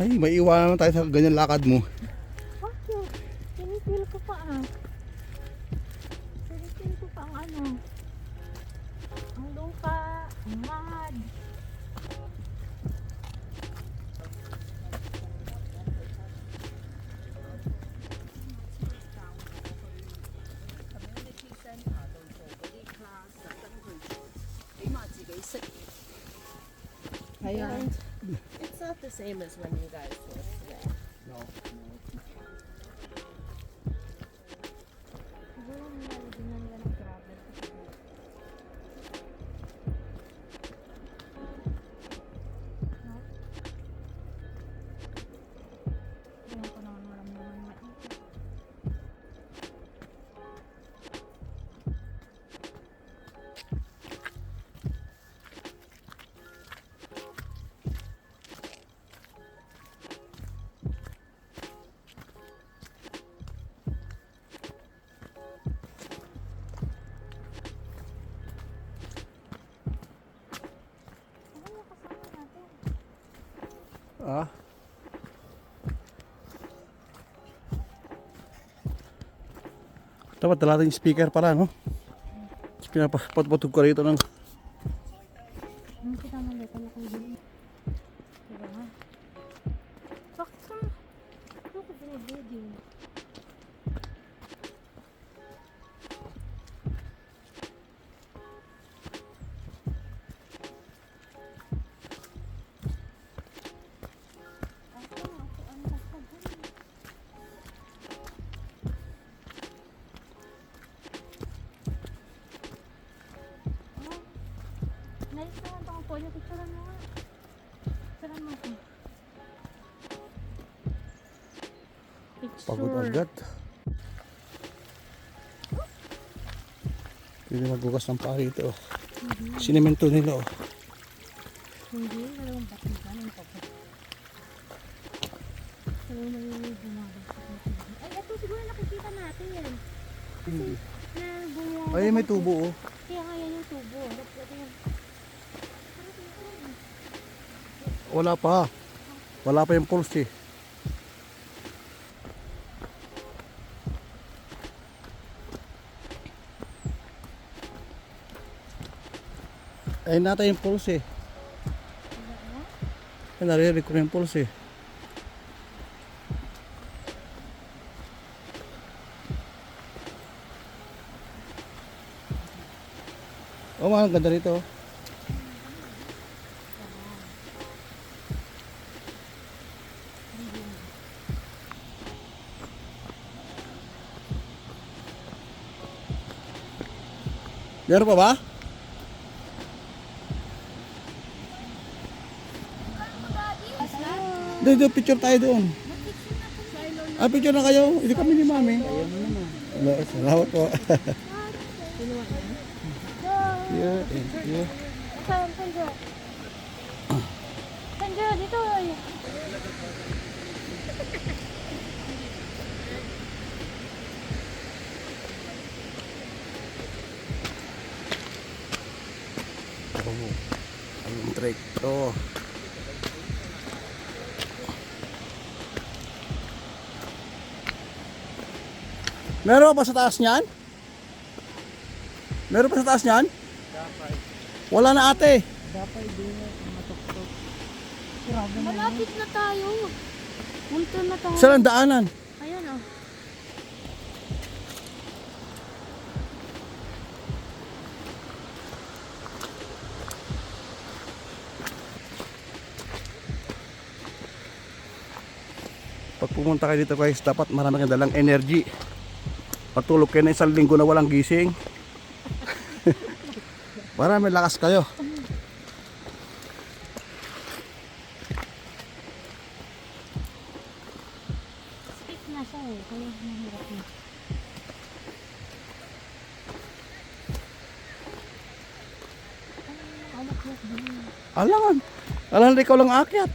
Ay, may iwanan tayo sa ganyan lakad mo. Same as when you guys lived Dapat dala yung speaker para, no? Pinapatutog ko rito ng... Pagod agad. Hindi magugas ng paa rito. oh. Sinemento nila, oh. Hindi, dalawang batid lang yung pagod. So, may tubig. Ay, ito siguro nakikita natin yan. Kasi, na bumuha. Ay, may tubo, oh. Kaya nga yan yung tubo. Wala pa. Wala pa yung pulse, eh. Ayun nata yung pulse, eh. Ay, naririnig ko yung pulse, eh. Oh, ang ganda rito. Meron pa ba? Doon, doon, picture tayo doon. Ah, picture na kayo. Hindi kami ni Mami. Ayun na naman. Hello, salamat po. yeah? Sandra? Sandra, dito. Oh, ang trek to. Meron pa sa taas niyan? Meron pa sa taas niyan? Wala na ate. Malapit na tayo. Multo na tayo. Saan ang daanan? Ayan oh. Pag pumunta kayo dito guys, dapat marami kayong dalang energy. Patulog kayo na isang linggo na walang gising. Para may lakas kayo. Stick na siya eh. Kaya mahirap na. Alangan. Alangan ikaw lang aakyat.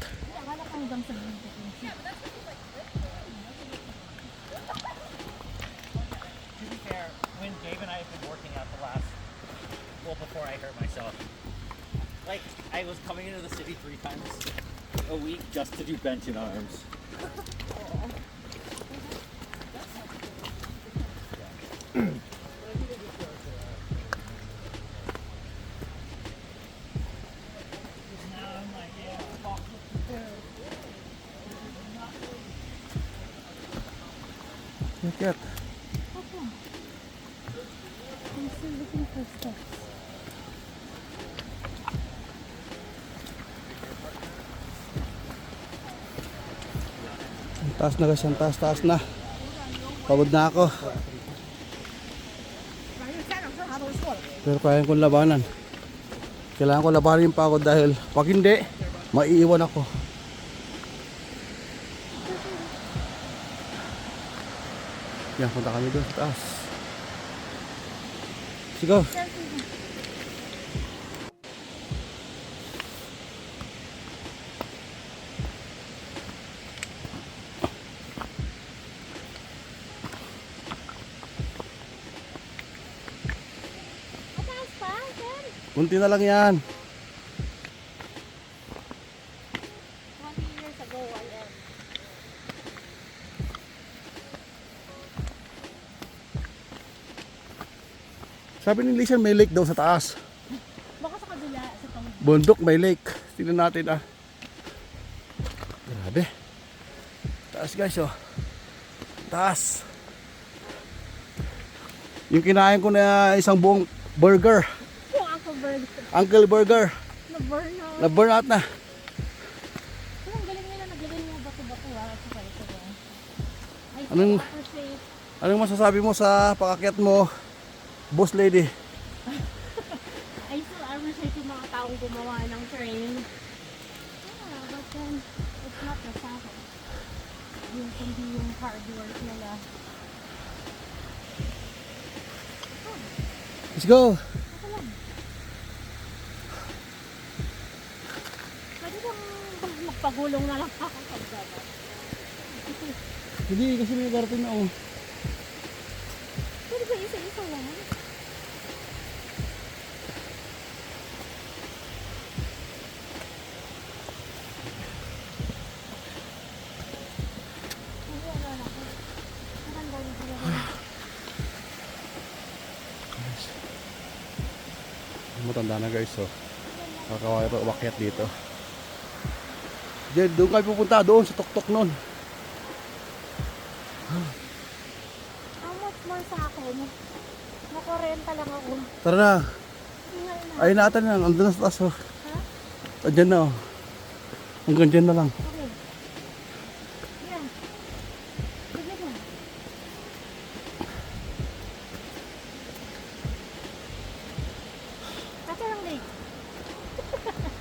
Before I hurt myself, like I was coming into the city three times a week just to do bench and arms. taas na guys, ang taas, taas na. Pagod na ako. Pero kaya kong labanan. Kailangan ko labanan yung pagod dahil pag hindi, maiiwan ako. Yan, punta kami doon taas. Sige. Mataas pa, Ken? Kunti na lang yan. 20 years ago, I am. Sabi ni Lisan may lake daw sa taas. Baka sa kabila, sa pang... Bundok may lake. Tingnan natin ah. Grabe. Taas guys oh. Taas. Yung kinain ko na isang buong burger. Uncle Burger. Na-burn out. Na burn out na. Pero ang galing nila, naglagay nila bato-bato ha. Ko. I so Anong-. Anong masasabi mo sa pakakyat mo, boss lady? I still appreciate yung mga taong gumawa ng train. Yeah, but then, it's not the fashion. Yung kundi yung hard work nila. Let's go. Ako lang. Pwede bang magpagulong na lang ako pagbaba? Hindi, kasi may darating na oh. Pwede ba isa-isa lang? Matanda na guys oh. Kakawaya pa umakyat dito. Diyan, doon kayo pupunta doon sa tuktok nun. How much more sa akin? Nakorenta lang ako. Tara na. Ayun natin na. Andun na sa taas oh. Andyan na oh. Hanggang dyan na lang. Okay. Yeah.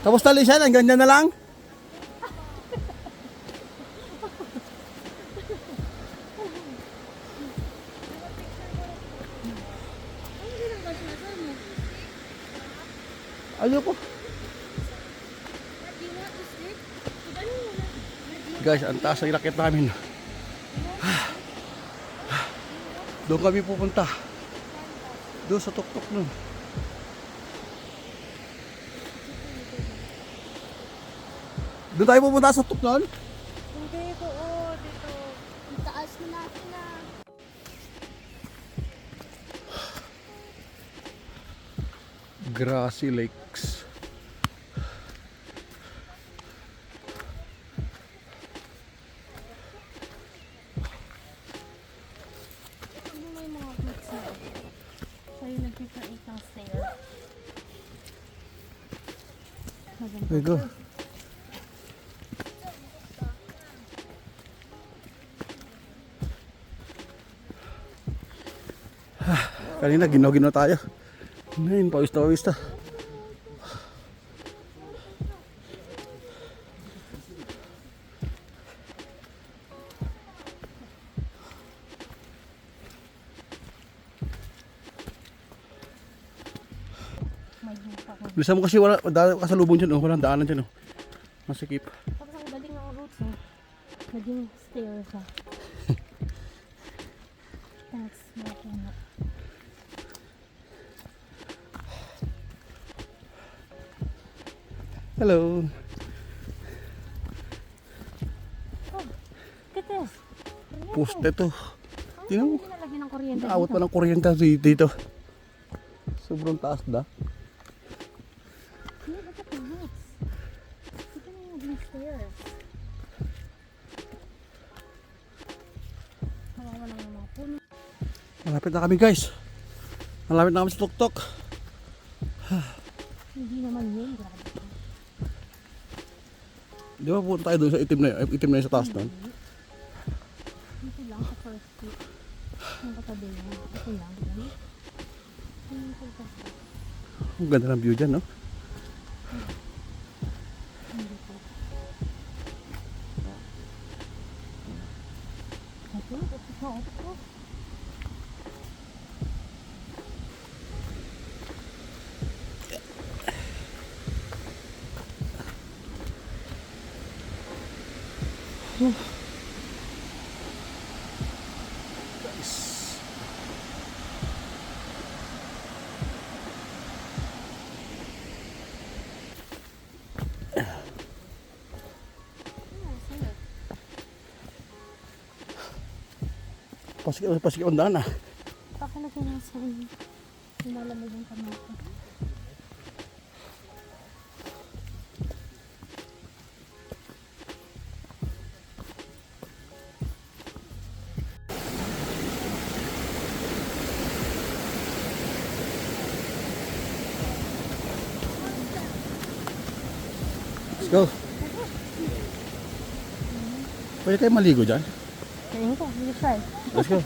Tapos tali siya, hanggang dyan na lang. Ayoko. Guys, ang taas ng raket namin. Doon kami pupunta. Doon sa tuktok nun. Doon tayo pupunta sa tuktok nun? Hindi ko, stair. Maganda. There you go. Kanina ginaw-ginaw tayo. Ngayon, pawis na pawis mo kasi wala, dahil kasalubong dyan, oh, walang daanan dyan. Oh. Masikip. Tapos ang galing ng roots, oh. Naging stair siya. Hello. Puste to. Tingnan mo. Naawat pa ng kuryente dito. Sobrang taas na. Malapit na kami guys. Malapit na kami sa tuktok. Hindi naman yun. Di ba pupunta tayo doon sa itim na yun? Itim na yun sa taas doon. Dito lang sa first street. Yung katabi lang. Ito lang. Ang ganda ng view dyan, no? Hindi ko. Ito, ito, ito, ito. Pasik, pasik ang daan ah. Pakalagay na sa inyo. Go. Pwede kayo maligo dyan? Tingin ko, you try. Let's go.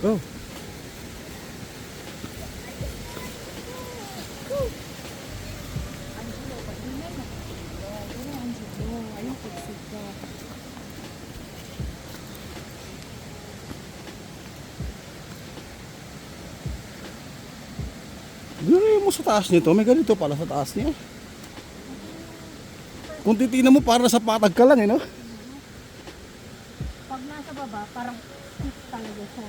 Go. Gano'n mo sa taas nito, may ganito pala sa taas niya. Kung titignan mo, para sa patag ka lang eh, no? Pag nasa baba, parang stiff talaga siya.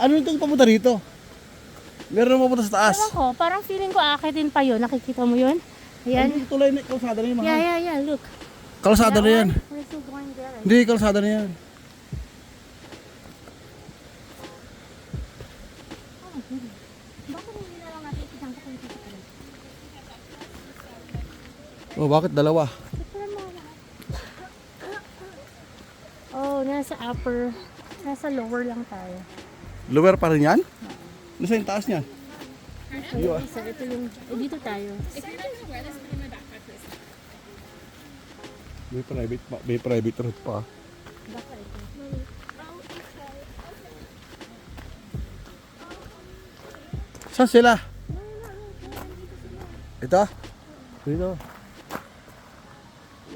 Ano itong papunta rito? Meron na papunta sa taas. Ewan ko, parang feeling ko akitin pa yun. Nakikita mo yun? Ayan. Ano tulay na kalsada na yun, mga. Yeah, yeah, yeah, look. Kalsada na yan. Hindi, kalsada na yan. Titikin? Oh, bakit dalawa? Tignan mo na. Oh, nasa upper, nasa lower lang tayo. Lower pa rin yan? Nasa yung taas niyan? Ito, isa, ito yung, eh, dito tayo. May private, pa, may private road pa. Baka ito. Saan sila? Ito? Dito.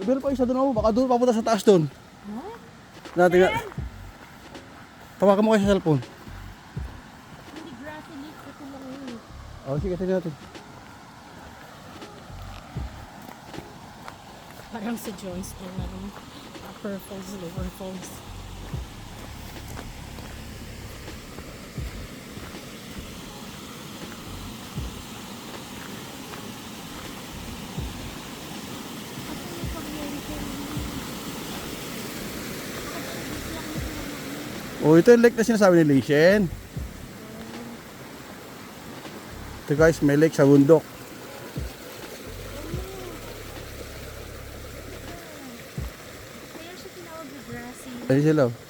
Meron pa isa doon ako. Baka doon papunta sa taas doon. Natin na. Tawagan mo kayo sa cellphone. Hindi grassy leaf, ito lang yun. Oh, sige, tingnan natin. Parang sa Johnstown na rin. Upper falls, lower falls. Oh, ito yung lake na sinasabi ni Lishen. Ito guys, may lake sa bundok. Ayun sila.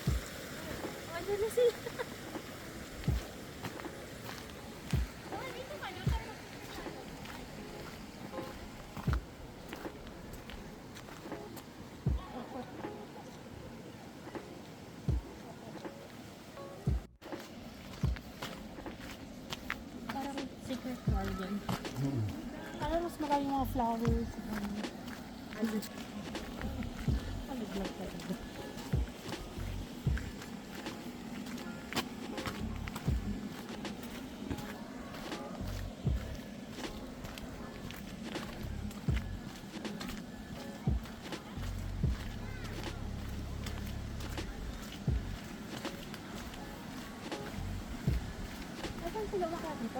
Flowers. Um, Aliglag talaga.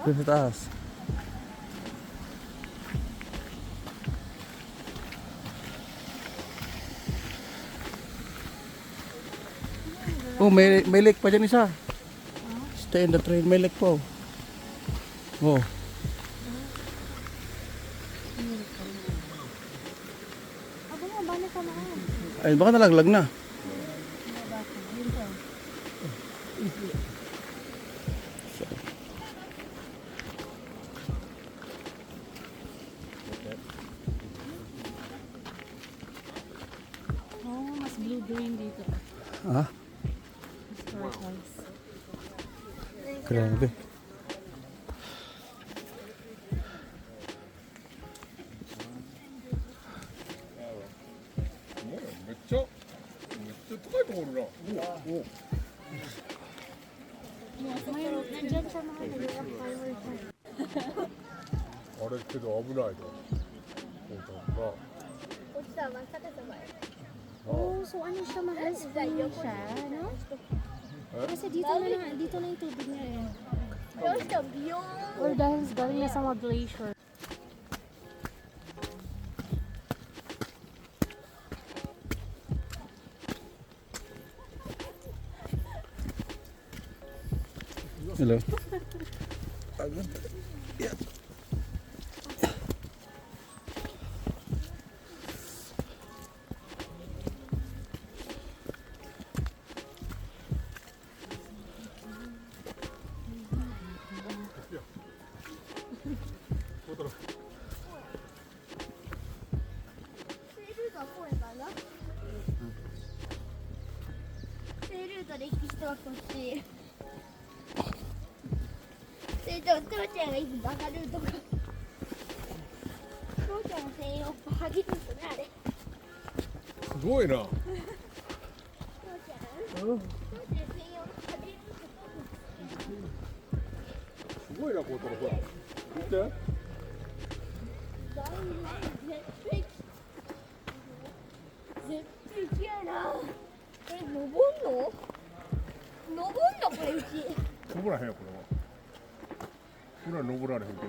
Doon sa taas. Oh, may, may lake pa dyan isa. Stay in the train. May lake po. Oh. Na. Ay, baka nalaglag na. Mas turquoise. grabe. May, nandyan sa mga nag-fireworks. あれけど危ないの。本 Oh, so ano siya, mahal spring siya, no? Kasi dito na, na dito na yung tubig niya eh. Or dahil galing na sa mga glacier. Hello. 当。ごいな。すごいな、こうたら、ほら。見て。絶対嫌いなこれ登んの？登んのこれうち登らへんよ、これは。これは登られへんけど。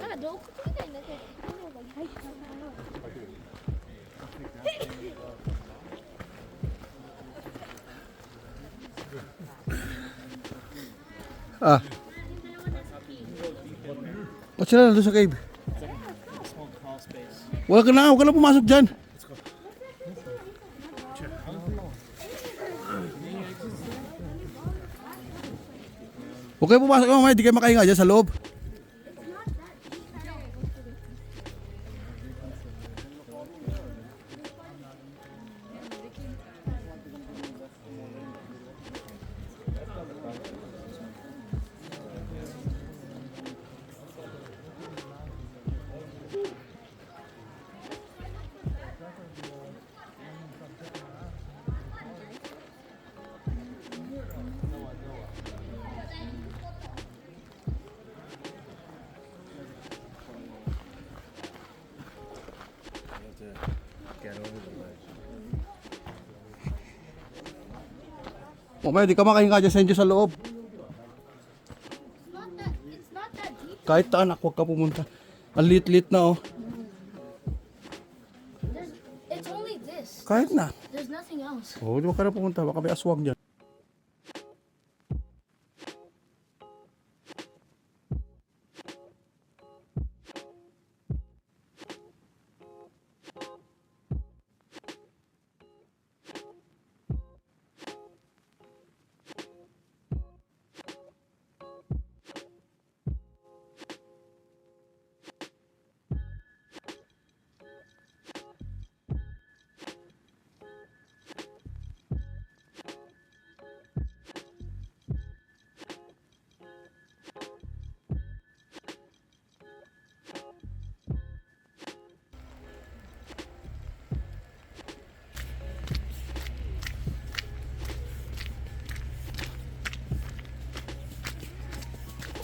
なんか洞窟みたいになってる Ah. Ba't sila nandun sa cave? Huwag ka na, huwag ka na pumasok dyan. Huwag kayo pumasok mamaya, di kayo makahinga dyan sa loob. Mamaya, di ka makahinga dyan sa inyo sa loob. Kahit anak, huwag ka pumunta. Ang lit-lit na oh. There's, it's only this Kahit na. there's nothing else Oh, di ba ka na pumunta? Baka may aswang dyan.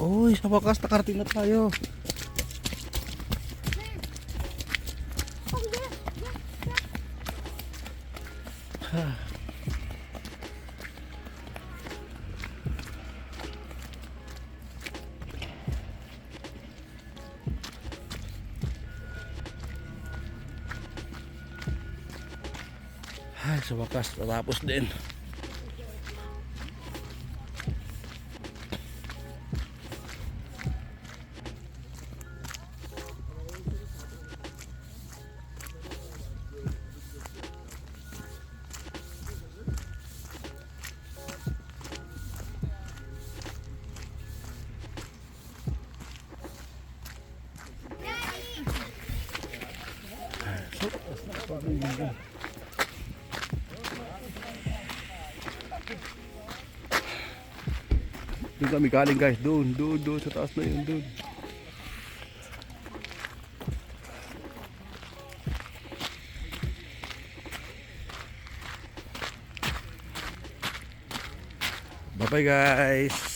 Uy, sa wakas nakarating na tayo. Ay, Sa wakas, natapos din. Doon kami galing guys, doon, doon, doon, sa taas na yun, doon. Bye bye guys.